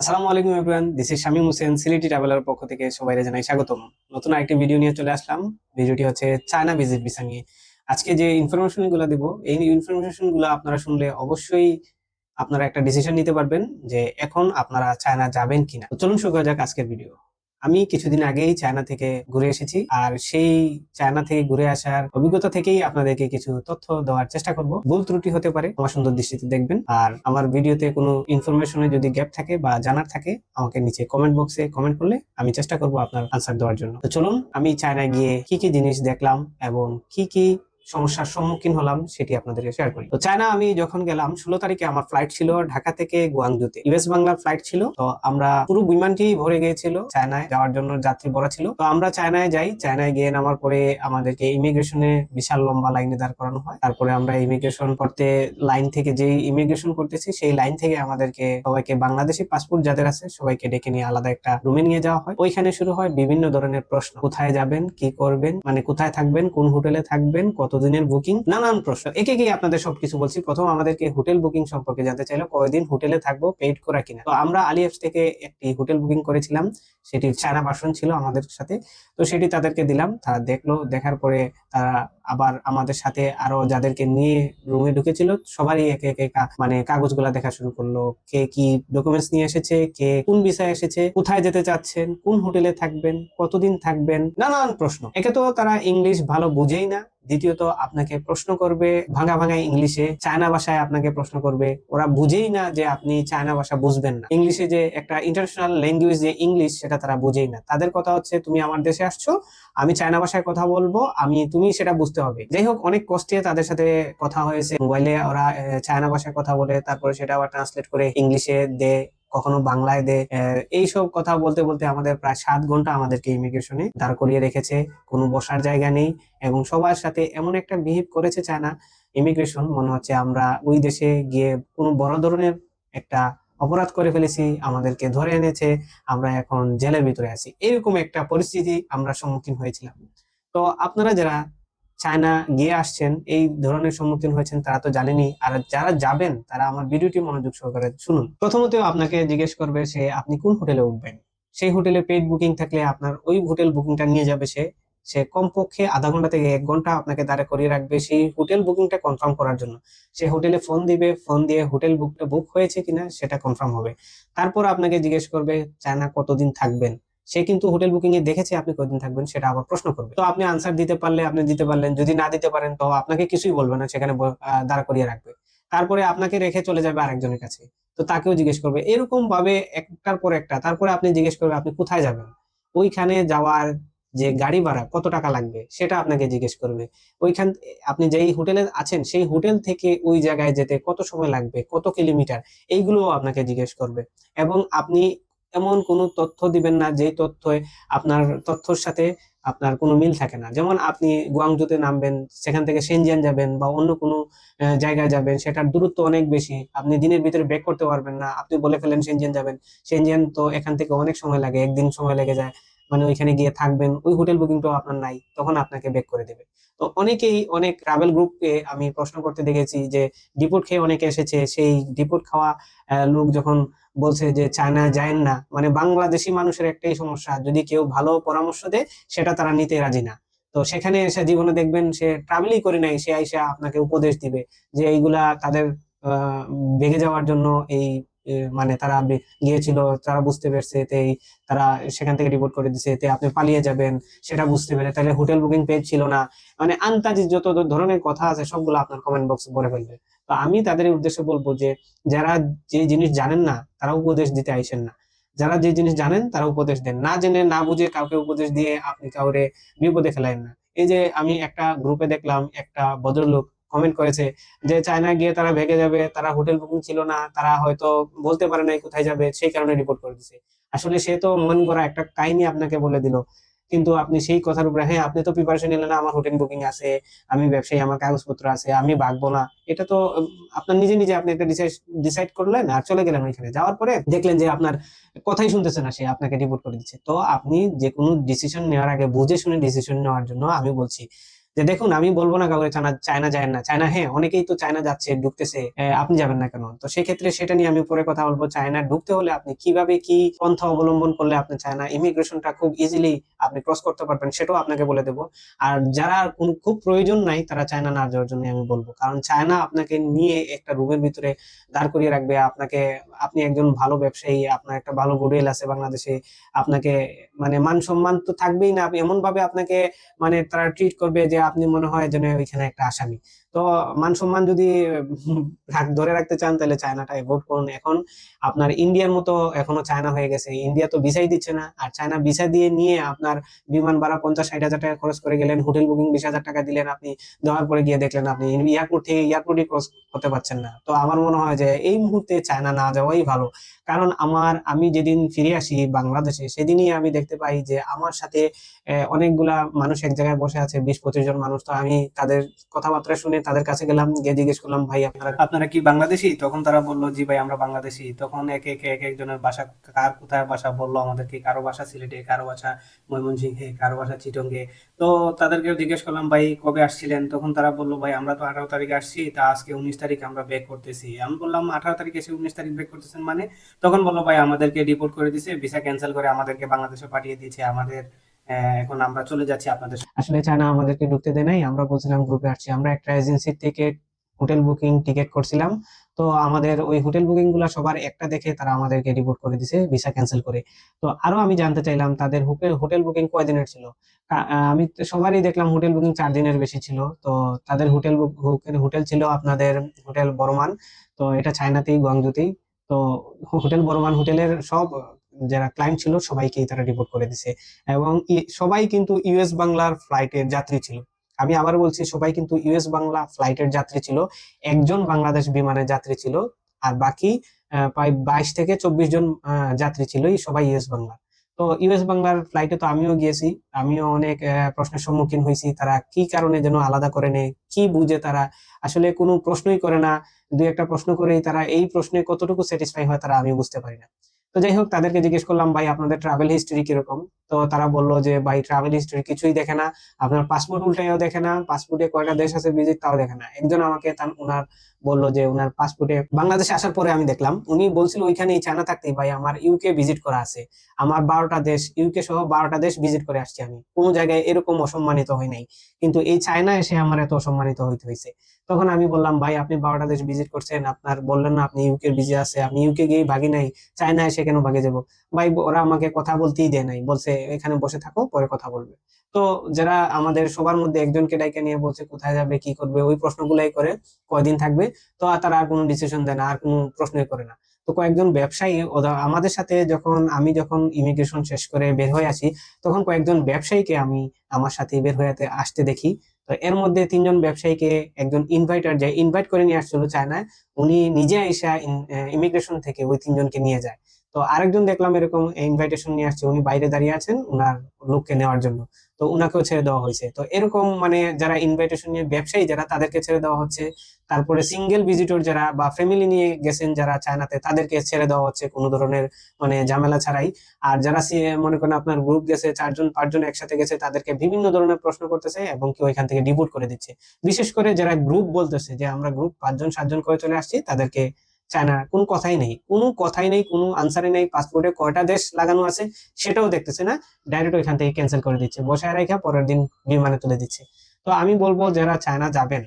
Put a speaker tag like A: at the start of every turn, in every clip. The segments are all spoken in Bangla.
A: আসসালামু আলাইকুম everyone this is Shamim Hossain Sylheti traveller পক্ষ থেকে সবাইকে জানাই স্বাগতম। নতুন আরেকটি ভিডিও নিয়ে চলে আসলাম। ভিডিওটি হচ্ছে চায়না ভিজিট ভিসা নিয়ে। আজকে যে ইনফরমেশনগুলো দেব, এই ইনফরমেশনগুলো আপনারা শুনলে অবশ্যই আপনারা একটা ডিসিশন নিতে পারবেন যে এখন আপনারা চায়না যাবেন কিনা। চলুন শুরু করা যাক আজকের ভিডিও আমি কিছুদিন আগেই চায়না থেকে ঘুরে এসেছি, আর সেই চায়না থেকে ঘুরে আসার অভিজ্ঞতা থেকেই আপনাদেরকে কিছু তথ্য দেওয়ার চেষ্টা করব। ভুল ত্রুটি হতে পারে, আমার সুন্দর দৃষ্টিতে দেখবেন। আর আমার ভিডিওতে কোনো ইনফরমেশনে যদি গ্যাপ থাকে বা জানার থাকে, আমাকে নিচে কমেন্ট বক্সে কমেন্ট করলে আমি চেষ্টা করব আপনার আনসার দেওয়ার জন্য। তো চলুন, আমি চায়নায় গিয়ে কি কি জিনিস দেখলাম এবং কি কি সমস্যার সম্মুখীন হলাম, সেটি আপনাদেরকে শেয়ার করি। তো চায়না, আমি যখন গেলাম, ষোলো তারিখে আমার ফ্লাইট ছিল ঢাকা থেকে গুয়াংজুতে। ইউএস বাংলার ফ্লাইট ছিল, তো আমরা পুরো বিমানটি ভরে গিয়েছিল চায়নায় যাওয়ার জন্য যাত্রী ভরা ছিল। তো আমরা চায়নায় যাই, চায়নায় গিয়ে নামার পরে আমাদেরকে ইমিগ্রেশনে বিশাল লম্বা লাইনে দাঁড় করানো হয়। তারপরে আমরা ইমিগ্রেশন করতে লাইন থেকে যেই ইমিগ্রেশন করতেছি, সেই লাইন থেকে আমাদেরকে সবাইকে বাংলাদেশি পাসপোর্ট যাদের আছে, সবাইকে ডেকে নিয়ে আলাদা একটা রুমে নিয়ে যাওয়া হয়। ওইখানে শুরু হয় বিভিন্ন ধরনের প্রশ্ন, কোথায় যাবেন, কি করবেন মানে কোথায় থাকবেন, কোন হোটেলে থাকবেন কতদিনের বুকিং নানান প্রশ্ন। একে একে আপনাদের সবকিছু বলছি। প্রথম আমাদেরকে হোটেল বুকিং সম্পর্কে জানতে চাইলো, কয়দিন হোটেলে থাকব পেইড করা কিনা। তো আমরা আলিএফ থেকে একটি হোটেল বুকিং করেছিলাম। সেটি চায়না ভার্সন ছিল আমাদের সাথে। তো সেটি তাদেরকে দিলাম। তারা দেখল, দেখার পরে তারা আবার আমাদের সাথে আরও যাদেরকে নিয়ে রুমে ঢুকেছিল, সবারই একে একে মানে কাগজগুলা দেখা শুরু করল। কে কি ডকুমেন্টস নিয়ে এসেছে, কে কোন বিষয়ে এসেছে, কোথায় যেতে চাচ্ছেন, কোন হোটেলে থাকবেন, কতদিন থাকবেন, নানান প্রশ্ন। একে তো তারা ইংলিশ ভালো বুঝেই না। দ্বিতীয়ত, আপনাকে প্রশ্ন করবে ভাঙা ভাঙা ইংলিশে, চায়না ভাষায় আপনাকে প্রশ্ন করবে। ওরা বুঝেই না যে আপনি চায়না ভাষা বুঝবেন না। ইংলিশে যে একটা ইন্টারন্যাশনাল ল্যাঙ্গুয়েজ যে ইংলিশ সেটা তারা বুঝেই না। তাদের কথা হচ্ছে, তুমি আমার দেশে আসছো, আমি চায়না ভাষায় কথা বলব, আমি, তুমি সেটা বুঝতে হবে। যাই হোক, অনেক কষ্টে তাদের সাথে কথা হয়েছে। মোবাইলে ওরা চায়না ভাষায় কথা বলে, তারপরে সেটা আবার ট্রান্সলেট করে ইংলিশে দেয় কখনো বাংলায় দে এইসব কথা বলতে বলতে আমাদের প্রায় সাত ঘণ্টা আমাদেরকে ইমিগ্রেশনে দাঁড় করিয়ে রেখেছে। কোনো বসার জায়গা নেই এবং সবার সাথে এমন একটা বিহেভ করেছে চায়না। ইমিগ্রেশন মনে হচ্ছে আমরা ওই দেশে গিয়ে কোনো বড় ধরনের একটা অপরাধ করে ফেলেছি, আমাদেরকে ধরে এনেছে, আমরা এখন জেলের ভিতরে আছি। এরকম একটা পরিস্থিতি আমরা সম্মুখীন হয়েছিলাম। তো আপনারা যারা চায়না গিয়ে আসছেন, এই ধরনের সম্মুখীন হয়েছেন, তারা তো জানেনই আর যারা যাবেন, তারা আমার ভিডিওটি মনোযোগ সহকারে শুনুন। প্রথমত আপনাকে জিজ্ঞেস করবে, সে আপনি কোন হোটেলে উঠবেন? সেই হোটেলে পেইড বুকিং থাকলে আপনার ওই হোটেল বুকিংটা নিয়ে যাবে সে। সে কমপক্ষে আধা ঘণ্টা থেকে এক ঘণ্টা আপনাকে দাঁড়া করিয়ে রাখবে সেই হোটেল বুকিংটা কনফার্ম করার জন্য। সে হোটেলে ফোন দিবে ফোন দিয়ে হোটেল বুকটা বুক হয়েছে কিনা সেটা কনফার্ম হবে। তারপর আপনাকে জিজ্ঞেস করবে, চায়না কতদিন থাকবেন? সে কিন্তু হোটেল বুকিং এ দেখেছে আপনি কতদিন থাকবেন, সেটা আবার প্রশ্ন করবে। তো আপনি আনসার দিতে পারলে, আপনি দিতে পারলেন, যদি না দিতে পারেন, তো আপনাকে কিছুই বলবে না, সেখানে দাঁড়া করিয়ে রাখবে। তারপরে আপনাকে রেখে চলে যাবে আরেকজনের কাছে। তো তাকেও জিজ্ঞেস করবে এরকম ভাবে একটার পর একটা, তারপরে আপনি জিজ্ঞেস করবে, আপনি কোথায় যাবেন? ওইখানে যাওয়ার যে গাড়ি ভাড়া কত টাকা লাগবে সেটা আপনাকে জিজ্ঞেস করবে। ওইখান আপনি যেই হোটেলে আছেন সেই হোটেল থেকে ওই জায়গায় যেতে কত সময় লাগবে, কত কিলোমিটার এইগুলোও আপনাকে জিজ্ঞেস করবে। এবং আপনি এমন কোনো তথ্য দিবেন না যেই তথ্যে আপনার তথ্যর সাথে আপনার কোনো মিল থাকে না। যেমন আপনি গুয়াংজুতে নামবেন, সেখান থেকে সেনজিয়ান যাবেন বা অন্য কোনো জায়গায় যাবেন, সেটার দূরত্ব অনেক বেশি, আপনি দিনের ভিতরে ব্রেক করতে পারবেন না, আপনি বলে ফেলেন সেনজিয়ান যাবেন, সেনজিয়ান তো এখান থেকে অনেক সময় লাগে, একদিন সময় লেগে যায়। মানে ওইখানে গিয়ে থাকবেন, ওই হোটেল বুকিংটাও আপনার নাই, তখন আপনাকে ব্যাক করে দেবে। তো অনেকেই, অনেক ট্রাভেল গ্রুপকে আমি প্রশ্ন করতে দেখেছি যে ডিপোর্ট খেয়ে অনেকে এসেছে, সেই ডিপোর্ট খাওয়া লোক যখন বলছে যে, চায়না যায় না মানে বাংলাদেশি মানুষের একটাই সমস্যা, যদি কেউ ভালো পরামর্শ দেয়, সেটা তারা নিতে রাজি না। তো সেখানে এসে জীবনে দেখবেন সে ট্রাভেলই করে নাই, সে আইসা আপনাকে উপদেশ দিবে যে, এইগুলা তাদের ভেগে যাওয়ার জন্য এই মানে তারা গিয়েছিল, তারা বুঝতে পারছে এতে এই তারা সেখান থেকে রিপোর্ট করে দিছে এতে আপনি পালিয়ে যাবেন, সেটা বুঝতে পেরে। তাহলে হোটেল বুকিং পেজ ছিল না। মানে আন্তাজি যত ধরনের কথা আছে সবগুলো আপনার কমেন্ট বক্সে ভরে ফেলবে। তো আমি তাদের উদ্দেশ্যে বলব যে, যারা যে জিনিস জানেন না, তারা উপদেশ দিতে আইসেন না। যারা যে জিনিস জানেন, তারা উপদেশ দেন। না জেনে, না বুঝে কাউকে উপদেশ দিয়ে আপনি কাউরে বিপদে ফেলাইন না। এই যে আমি একটা গ্রুপে দেখলাম, একটা ভদ্রলোক কমেন্ট করেছে যে চায়না গিয়ে তারা ভেগে যাবে, তারা হোটেল বুকিং ছিল না, তারা হয়তো বলতে পারে নাই কোথায় যাবে, সেই কারণে রিপোর্ট করে দিছে। আসলে সে তো মন করা একটা কাহিনী আপনাকে বলে দিল। কিন্তু আপনি সেই কথার উপরে হ্যাঁ আপনি তো প্রিপারেশন নিলেন আমার হোটেল বুকিং আছে, আমি ব্যবসায়ী, আমার কাগজপত্র আছে, আমি ভাগবো না। এটা তো আপনার নিজে নিজে আপনি একটা ডিসাইড করলেন, আর চলে গেলেন ওইখানে। যাওয়ার পরে দেখলেন যে আপনার কথাই শুনতেছে না, সে আপনাকে রিপোর্ট করে দিচ্ছে। তো আপনি যে কোনো ডিসিশন নেওয়ার আগে, বুঝে শুনে ডিসিশন নেওয়ার জন্য আমি বলছি যে দেখুন, আমি বলব না কাউকে চায়না চায়না যায় না। চায়না হ্যাঁ অনেকেই তো চায়না যাচ্ছে, ঢুকতেছে আপনি যাবেন না কেন? তো সেক্ষেত্রে সেটা নিয়ে আমি পরে কথা বলব, চায়না ঢুকতে হলে আপনি কীভাবে কি পন্থা অবলম্বন করলে আপনি চায়না ইমিগ্রেশনটা খুব ইজিলি আপনি ক্রস করতে পারবেন, সেটাও আপনাকে বলে দেবো। আর যারা কোনো খুব প্রয়োজন নাই, তারা চায়না না যাওয়ার জন্য আমি বলব। কারণ চায়না আপনাকে নিয়ে একটা রুমের ভিতরে দাঁড় করিয়ে রাখবে, আপনাকে, আপনি একজন ভালো ব্যবসায়ী, আপনার একটা ভালো গুডউইল আছে বাংলাদেশে, আপনাকে মানে মান সম্মান তো থাকবেই না এমন ভাবে আপনাকে মানে তারা ট্রিট করবে যে আপনি মনে হয় যেন ওইখানে একটা আসামি। তো মান সম্মান যদি ধরে রাখতে চান, তাহলে চায়নাটা অ্যাভয়েড করুন। এখন আপনার ইন্ডিয়ার মতো এখনও চায়না হয়ে গেছে। ইন্ডিয়া তো ভিসাই দিচ্ছে না। আর চায়না ভিসা দিয়ে নিয়ে আপনার বিমান ভাড়া পঞ্চাশ, ষাট হাজার টাকা খরচ করে গেলেন, হোটেল বুকিং বিশ হাজার টাকা দিলেন, আপনি দেওয়ার পরে গিয়ে দেখলেন আপনি এয়ারপোর্ট থেকে এয়ারপোর্টই ক্রস করতে পারছেন না। তো আমার মনে হয় যে এই মুহূর্তে চায়না না যাওয়াই ভালো। কারণ আমার, আমি যেদিন ফিরে আসি বাংলাদেশে, সেদিনই আমি দেখতে পাই যে আমার সাথে অনেকগুলা মানুষ এক জায়গায় বসে আছে, বিশ পঁচিশ জন মানুষ। তো আমি তাদের কথাবার্তা শুনে তাদের কাছে গেলাম, গিয়ে জিজ্ঞেস করলাম, ভাই, আপনারা আপনারা কি বাংলাদেশি? তখন তারা বলল, জি ভাই, আমরা বাংলাদেশি। তখন একে একে এক একজনের বাসা, কার কোথায় বাসা বলল আমাদেরকে, কারও বাসা সিলেটে, কারও বাসা ময়মনসিংহে, কারও বাসা চিটঙ্গে। তো তাদেরকে জিজ্ঞেস করলাম, ভাই, কবে আসছিলেন? তখন তারা বলল, ভাই, আমরা তো আঠারো তারিখে আসছি, তা আজকে উনিশ তারিখ আমরা ব্যাক করতেছি। আমি বললাম, আঠারো তারিখে এসে উনিশ তারিখ ব্যাক করতেছেন মানে? তখন বলল, ভাই, আমাদেরকে রিপোর্ট করে দিছে ভিসা ক্যান্সেল করে আমাদেরকে বাংলাদেশে পাঠিয়ে দিয়েছে, আমাদের এখন আমরা চলে যাচ্ছি আপনাদের আসলে চায়না আমাদেরকে ঢুকতে দেয় নাই, আমরা বলছিলাম গ্রুপে আসছি। আমরা একটা এজেন্সি থেকে হোটেল বুকিং টিকিট করছিলাম। তো আমাদের ওই হোটেল বুকিংগুলা সবার একটা দেখে তারা আমাদেরকে রিপোর্ট করে দিছে ভিসা ক্যান্সেল করে। তো আরও আমি জানতে চাইলাম, তাদের হোটেল হোটেল বুকিং কয়দিনের ছিল? আমি সবারই দেখলাম হোটেল বুকিং চার দিনের বেশি ছিল। তো তাদের হোটেল হোটেল ছিল আপনাদের হোটেল বর্মান তো এটা চায়নাতেই, গুয়াংজুতেই। তো হোটেল বর্মান হোটেলের সব যারা ক্লায়েন্ট ছিল, সবাইকেই তারা রিপোর্ট করে দিছে। এবং সবাই কিন্তু ইউএস বাংলার ফ্লাইটের যাত্রী ছিল। আমি আবার বলছি, সবাই কিন্তু ইউএস বাংলা ফ্লাইটের যাত্রী ছিল। একজন বাংলাদেশ বিমানের যাত্রী ছিল। আর বাকি প্রায় বাইশ থেকে চব্বিশ জন যাত্রী ছিল সবাই ইউএস বাংলা। তো ইউএস বাংলার ফ্লাইটে তো আমিও গিয়েছি। আমিও অনেক প্রশ্নের সম্মুখীন হয়েছি। তারা কি কারণে যেন আলাদা করে নেয়? কি বুঝে তারা? আসলে কোনো প্রশ্নই করে না। দু একটা প্রশ্ন করেই তারা এই প্রশ্নে কতটুকু স্যাটিসফাই হয় তারা আমি বুঝতে পারি না। তো যাই হোক, তাদেরকে জিজ্ঞেস করলাম, ভাই, আপনাদের ট্রাভেল হিস্টরি কীরকম? তো তারা বলল যে, ভাই ট্রাভেল হিস্টরি কিছুই দেখে না। আপনার পাসপোর্ট উল্টাইও দেখে না। পাসপোর্টে কয়টা দেশ আছে ভিজিট তাও দেখে না। একজন আমাকে তার ওনার বলল যে ওনার পাসপোর্টে বাংলাদেশে আসার পরে আমি দেখলাম। উনি বলছিল, ওইখানেই চায়না থাকতেই ভাই, আমার ইউকে ভিজিট করা আছে। আমার বারোটা দেশ ইউকে সহ বারোটা দেশ ভিজিট করে আসছি আমি। কোনো জায়গায় এরকম অসম্মানিত হই নাই। কিন্তু এই চায়না এসে আমার এত অসম্মানিত হইতে হয়েছে তখন আমি বললাম, ভাই, আপনি বারোটা দেশ ভিজিট করছেন। আপনার বললেন না, আপনি ইউকে ভিজে আছে। আমি ইউকে গিয়ে ভাগি নাই। চায়না এসে কেন ভাগে যাব? ভাই, ওরা আমাকে কথা বলতেই দেয় নাই। বলছে, এখানে বসে থাকো, পরে কথা বলবে। তো যারা আমাদের সবার মধ্যে একজনকে ডাইকে নিয়ে বলছে, কোথায় যাবে, কি করবে? ওই প্রশ্নগুলাই করে কয়দিন থাকবে। তো আর তারা আর কোনো ডিসিশন দেয় না, আর কোনো প্রশ্নই করে না। তো কয়েকজন ব্যবসায়ী আমাদের সাথে যখন, আমি যখন ইমিগ্রেশন শেষ করে বের হয়ে আসি, তখন কয়েকজন ব্যবসায়ীকে আমি আমার সাথে বের হয়ে আসতে দেখি। তো এর মধ্যে তিনজন ব্যবসায়ীকে একজন ইনভাইটার যে ইনভাইট করে নিয়ে আসছিল চায়নায়, উনি নিজে এসে ইমিগ্রেশন থেকে ওই তিনজনকে নিয়ে যায়। তো আরেকজন দেখলাম এরকম ইনভাইটেশন নিয়ে আসছে, উনি বাইরে দাঁড়িয়ে আছেন ওনার লোককে নেওয়ার জন্য। তো উনাকেও ছেড়ে দেওয়া হয়েছে। তো এরকম মানে যারা ইনভাইটেশন নিয়ে ব্যবসায়ী, যারা তাদেরকে ছেড়ে দেওয়া হচ্ছে, তারপরে সিঙ্গেল ভিজিটর যারা বা ফ্যামিলি নিয়ে গেছেন যারা চায়নাতে, তাদেরকে ছেড়ে দেওয়া হচ্ছে কোনো ধরনের মানে ঝামেলা ছাড়াই। আর যারা মনে করেন আপনার গ্রুপ গেছে, চারজন, পাঁচজন একসাথে গেছে, তাদেরকে বিভিন্ন ধরনের প্রশ্ন করতেছে এবং কেউ এখান থেকে ডিভোট করে দিচ্ছে। বিশেষ করে যারা গ্রুপ বলতেছে যে আমরা গ্রুপ পাঁচজন, সাতজন করে চলে আসছি, তাদেরকে চায়না। কোন কথাই নেই। কোনো কথাই নেই কোনো আনসারই নেই। পাসপোর্টে কয়টা দেশ লাগানো আছে সেটাও দেখতেছে না। ডাইরেক্ট ওইখান থেকে ক্যান্সেল করে দিচ্ছে। বসায় রেখে পরের দিন বিমানে তুলে দিচ্ছে। তো আমি বলব যারা চায়না যাবেন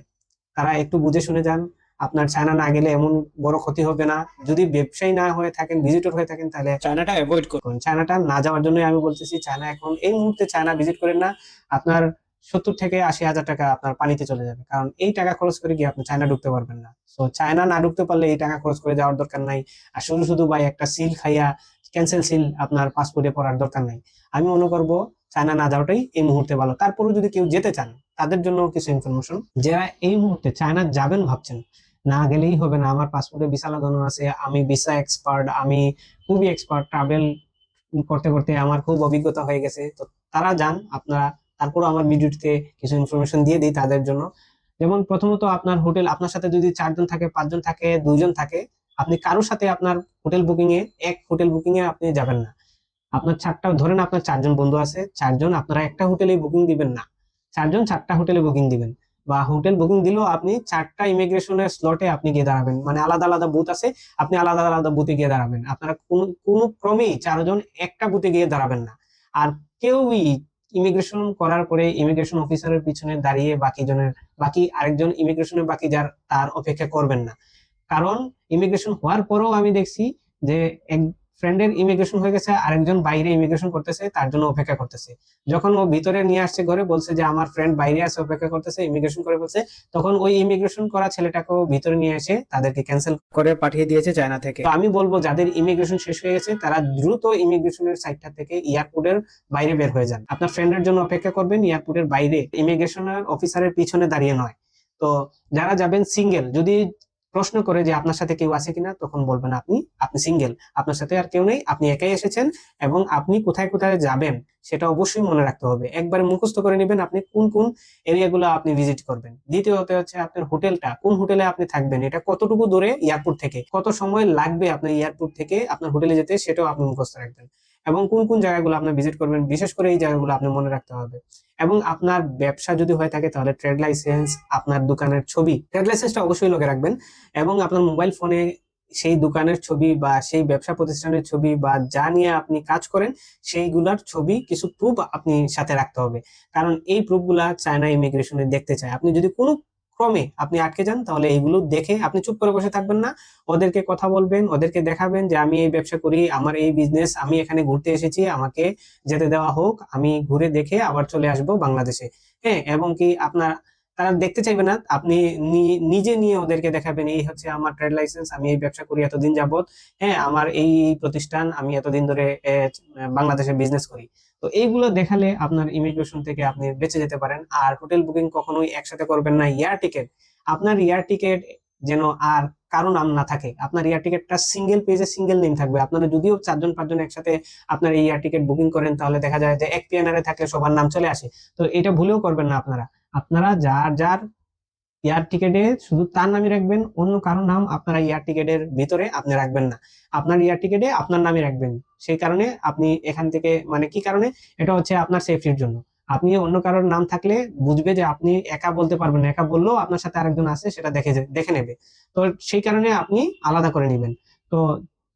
A: তারা একটু বুঝে শুনে যান। আপনার চায়না না গেলে এমন বড় ক্ষতি হবে না। যদি ব্যবসায়ী না হয়ে থাকেন ভিজিটর হয়ে থাকেন তাহলে চায়নাটা অ্যাভয়েড করুন। চায়নাটা না যাওয়ার জন্যই আমি বলতেছি চায়না এখন এই মুহূর্তে চায়না ভিজিট করেন না। আপনার সত্তর থেকে আশি হাজার টাকা আপনার পানিতে চলে যাবে। কারণ এই টাকা খরচ করে গিয়ে আপনি চায়না ঢুকতে পারবেন না। তো চায়না না ঢুকতে পারলে এই টাকা খরচ করে যাওয়ার দরকার নাই। আর শুধু শুধু ভাই, একটা সিল খাইয়া ক্যান্সেল সিল আপনার পাসপোর্টে পড়ার দরকার নাই। আমি মনে করব চায়না না যাওয়াটাই এই মুহূর্তে ভালো। তারপরেও যদি কেউ যেতে চান, তাদের জন্য কিছু ইনফরমেশন যারা এই মুহূর্তে চায়না যাবেন ভাবছেন, না গেলেই হবে না। আমার পাসপোর্টে ভিসা লাগানো আছে, আমি ভিসা এক্সপার্ট আমি খুবই এক্সপার্ট ট্রাভেল করতে করতে আমার খুব অভিজ্ঞতা হয়ে গেছে। তো তারা যান, আপনারা তারপরও আমার ভিডিওটিতে কিছু ইনফরমেশন দিয়ে দিই তাদের জন্য। যেমন প্রথমত আপনার হোটেল, আপনার সাথে যদি চারজন থাকে, পাঁচজন থাকে, দুইজন থাকে, আপনি কারোর সাথে আপনার হোটেল বুকিং এ, এক হোটেল বুকিং এ আপনি যাবেন না। আপনার চারটা ধরেন আপনার চারজন বন্ধু আছে, চারজন আপনারা একটা হোটেলে বুকিং দিবেন না। চারজন চারটা হোটেলে বুকিং দিবেন। বা হোটেল বুকিং দিলেও আপনি চারটা ইমিগ্রেশনের স্লটে আপনি গিয়ে দাঁড়াবেন। মানে আলাদা আলাদা বুথ আছে, আপনি আলাদা আলাদা বুথে গিয়ে দাঁড়াবেন। আপনারা কোনো কোনো ক্রমেই চারজন একটা বুথে গিয়ে দাঁড়াবেন না। আর কেউই ইমিগ্রেশন করার পরে ইমিগ্রেশন অফিসারের পিছনে দাঁড়িয়ে বাকি জনের, বাকি আরেকজন ইমিগ্রেশনের বাকি যার, তার অপেক্ষা করবেন না। কারণ ইমিগ্রেশন হওয়ার পরেও আমি দেখছি যে ফ্রেন্ডের ইমিগ্রেশন হয়ে গেছে, আরেকজন বাইরে ইমিগ্রেশন করতেছে, তার জন্য অপেক্ষা করতেছে। যখন ও ভিতরে নিয়ে আসছে ঘরে, বলছে যে আমার ফ্রেন্ড বাইরে আছে, অপেক্ষা করতেছে ইমিগ্রেশন করে বলছে, তখন ওই ইমিগ্রেশন করা ছেলেটাকেও ভিতরে নিয়ে এসে তাদেরকে ক্যান্সেল করে পাঠিয়ে দিয়েছে চায়না থেকে। তো আমি বলব, যাদের ইমিগ্রেশন শেষ হয়ে গেছে, তারা দ্রুত ইমিগ্রেশনের সাইটটা থেকে এয়ারপোর্টের বাইরে বের হয়ে যান। আপনার ফ্রেন্ডের জন্য অপেক্ষা করবেন এয়ারপোর্টের বাইরে। ইমিগ্রেশনের অফিসারের পিছনে দাঁড়িয়ে নয়। তো যারা যাবেন সিঙ্গেল যদি প্রশ্ন করে যে আপনার সাথে কেউ আছে কিনা, তখন বলবেন আপনি আপনি সিঙ্গেল আপনার সাথে আর কেউ নেই, আপনি একাই এসেছেন এবং আপনি কোথায় কোথায় যাবেন সেটা অবশ্যই মনে রাখতে হবে। একবারে মুখস্থ করে নেবেন আপনি কোন কোন এরিয়াগুলো আপনি ভিজিট করবেন। দ্বিতীয়ত হচ্ছে আপনার হোটেলটা, কোন হোটেলে আপনি থাকবেন, এটা কতটুকু দূরে এয়ারপোর্ট থেকে, কত সময় লাগবে আপনার এয়ারপোর্ট থেকে আপনার হোটেলে যেতে সেটাও আপনি মুখস্থ রাখবেন। এবং কোন কোন জায়গাগুলো আপনি ভিজিট করবেন, বিশেষ করে এই জায়গাগুলো আপনি মনে রাখতে হবে। এবং আপনার ব্যবসা যদি হয়ে থাকে, তাহলে ট্রেড লাইসেন্স আপনার দোকানের ছবি ট্রেড লাইসেন্সটা অবশ্যই লগে রাখবেন। এবং আপনার মোবাইল ফোনে সেই দোকানের ছবি বা সেই ব্যবসা প্রতিষ্ঠানের ছবি বা যা নিয়ে আপনি কাজ করেন, সেইগুলার ছবি কিছু প্রুফ আপনি সাথে রাখতে হবে। কারণ এই প্রুফগুলা চায়না ইমিগ্রেশনে দেখতে চায়। আপনি যদি কোনো ক্রমে আপনি আটকে যান, তাহলে এইগুলো দেখে আপনি চুপ করে বসে থাকবেন না। ওদেরকে কথা বলবেন, ওদেরকে দেখাবেন যে আমি এই ব্যবসা করি, আমার এই বিজনেস আমি এখানে ঘুরতে এসেছি, আমাকে যেতে দেওয়া হোক, আমি ঘুরে দেখে আবার চলে আসব বাংলাদেশে। হ্যাঁ এবং কি আপনার তারা দেখতে চাইবে না। আপনি নিজে নিয়ে ওদেরকে দেখাবেন, এই হচ্ছে আমার ট্রেড লাইসেন্স আমি এই ব্যবসা করি এতদিন যাবত হ্যাঁ আমার এই প্রতিষ্ঠান, আমি এতদিন ধরে বাংলাদেশে বিজনেস করি। তো এইগুলো দেখালে আপনার ইমিগ্রেশন থেকে আপনি বেঁচে যেতে পারেন। আর হোটেল বুকিং কখনোই একসাথে করবেন না এয়ার টিকিট আপনার এয়ার টিকিট যেন আর কারও নাম না থাকে, আপনার এয়ার টিকেটটা সিঙ্গেল পেজে সিঙ্গেল নেম থাকবে। আপনারা যদিও চারজন, পাঁচজন একসাথে আপনার এই এয়ার টিকেট বুকিং করেন, তাহলে দেখা যায় যে এক পিএনআরে থাকলে সবার নাম চলে আসে। তো এটা ভুলেও করবেন না আপনারা। আপনারা যার যার এয়ার টিকেটে শুধু তার নামই রাখবেন, অন্য কারও নাম আপনারা এয়ার টিকেটের ভিতরে আপনি রাখবেন না। আপনার এয়ার টিকেটে আপনার নামই রাখবেন। সেই কারণে আপনি এখান থেকে মানে কি কারণে? এটা হচ্ছে আপনার সেফটির জন্য। আপনি অন্য কারোর নাম থাকলে বুঝবে যে আপনি একা বলতে পারবেন একা বললেও আপনার সাথে আরেকজন আছে, সেটা দেখে দেখে নেবে। তো সেই কারণে আপনি আলাদা করে নেবেন। তো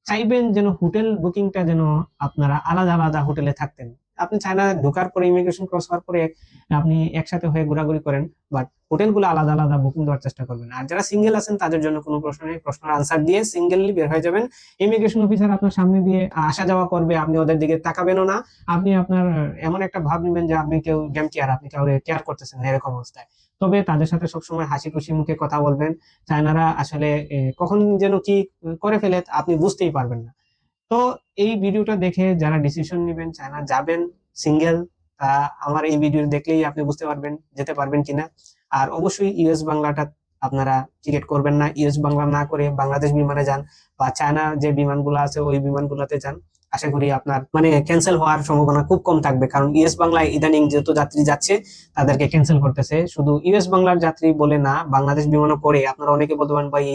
A: চাইবেন যেন হোটেল বুকিংটা যেন আপনারা আলাদা আলাদা হোটেলে থাকতেন। আপনি চায়না ঢোকার পরে ইমিগ্রেশন ক্রস হওয়ার পরে আপনি একসাথে হয়ে ঘোরাঘুরি করেন বাট হোটেলগুলো আলাদা আলাদা বুকিং দেওয়ার চেষ্টা করবেন। আর যারা সিঙ্গেল আছেন, তাদের জন্য কোনো প্রশ্ন নেই। প্রশ্নের আনসার দিয়ে সিঙ্গেললি বের হয়ে যাবেন। ইমিগ্রেশন অফিসার আপনার সামনে দিয়ে আসা যাওয়া করবে, আপনি ওদের দিকে তাকাবেনও না। আপনি আপনার, এমন একটা ভাব নেবেন যে আপনি কেউ গেম কেয়ার আপনি কাউরে কেয়ার করতেছেন এরকম অবস্থায়। তবে তাদের সাথে সবসময় হাসি খুশি মুখে কথা বলবেন। চায়নারা আসলে কখন যেন কি করে ফেলে, আপনি বুঝতেই পারবেন না। তো এই ভিডিওটা দেখে যারা ডিসিশন নেবেন চায়না যাবেন সিঙ্গেল আমার এই ভিডিও দেখলেই আপনি বুঝতে পারবেন, যেতে পারবেন কিনা। আর অবশ্যই ইউএস বাংলাটা আপনারা টিকিট করবেন না। ইউএস বাংলা না করে বাংলাদেশ বিমানে যান বা চায়না যে বিমানগুলো আছে, ওই বিমানগুলোতে যান। আশা করি আপনার মানে ক্যান্সেল হওয়ার সম্ভাবনা খুব কম থাকবে। কারণ ইউএস বাংলায় ইদানিং যেহেতু যাত্রী যাচ্ছে, তাদেরকে ক্যান্সেল করতেছে। শুধু ইউএস বাংলার যাত্রী বলে না, বাংলাদেশ বিমানও করে। আপনারা অনেকে বলতে পারেন, ভাই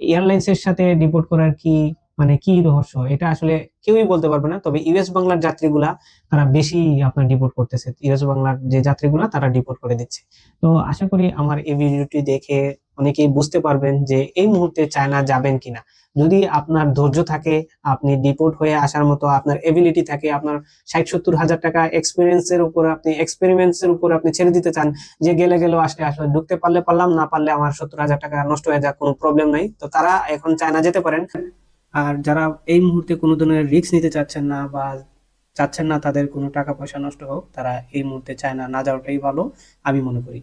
A: এয়ারলাইন্স এর সাথে ডিপোর্ট করার কি মানে কি রহস্য? এটা আসলে কেউই বলতে পারবে না। তবে ইউএস বাংলার যাত্রীগুলা তারা বেশি আপনার ডিপোর্ট করতেছে। ইউএস বাংলার যে যাত্রীগুলা তারা ডিপোর্ট করে দিচ্ছে। তো আশা করি আমার এই ভিডিওটি দেখে অনেকেই বুঝতে পারবেন যে এই মুহূর্তে চায়না যাবেন কিনা। যদি আপনার ধৈর্য থাকে, আপনি ডিপোর্ট হয়ে আসার মতো আপনার এবিলিটি থাকে, আপনার ষাট সত্তর হাজার টাকা এক্সপিরিয়েন্সের উপর আপনি এক্সপেরিমেন্টসের উপর আপনি ছেড়ে দিতে চান, যে গেলে গেলেও আসলে আসলে ঢুকতে পারলে পারলাম, না পারলে আমার সত্তর হাজার টাকা নষ্ট হয়ে যাক কোনো প্রবলেম নাই। তো তারা এখন চায়না যেতে পারেন। আর যারা এই মুহূর্তে কোনো ধরনের রিস্ক নিতে চাচ্ছেন না বা চাচ্ছেন না তাদের কোনো টাকা পয়সা নষ্ট হোক, তারা এই মুহূর্তে চায়না না যাওয়াটাই ভালো, আমি মনে করি।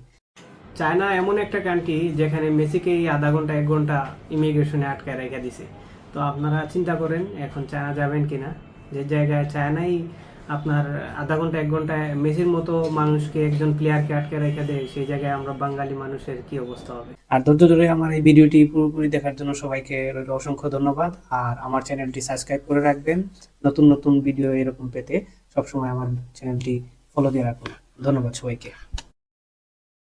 A: চায়না এমন একটা কান্ট্রি যেখানে মেসিকে এই আধা ঘণ্টা, এক ঘণ্টা ইমিগ্রেশনে আটকায় রেখে দিছে। তো আপনারা চিন্তা করেন, এখন চায়না যাবেন কিনা? যে জায়গায় চায়নাই আপনার আধা ঘণ্টা, এক ঘন্টায় মেসির মতো মানুষকে একজন প্লেয়ারকে আটকে রেখে দেয়, সেই জায়গায় আমরা বাঙালি মানুষের কি অবস্থা হবে? আর ধৈর্য ধরে আমার এই ভিডিওটি পুরোপুরি দেখার জন্য সবাইকে রইল অসংখ্য ধন্যবাদ। আর আমার চ্যানেলটি সাবস্ক্রাইব করে রাখবেন। নতুন নতুন ভিডিও এরকম পেতে সবসময় আমার চ্যানেলটি ফলো দিয়ে রাখুন। ধন্যবাদ সবাইকে।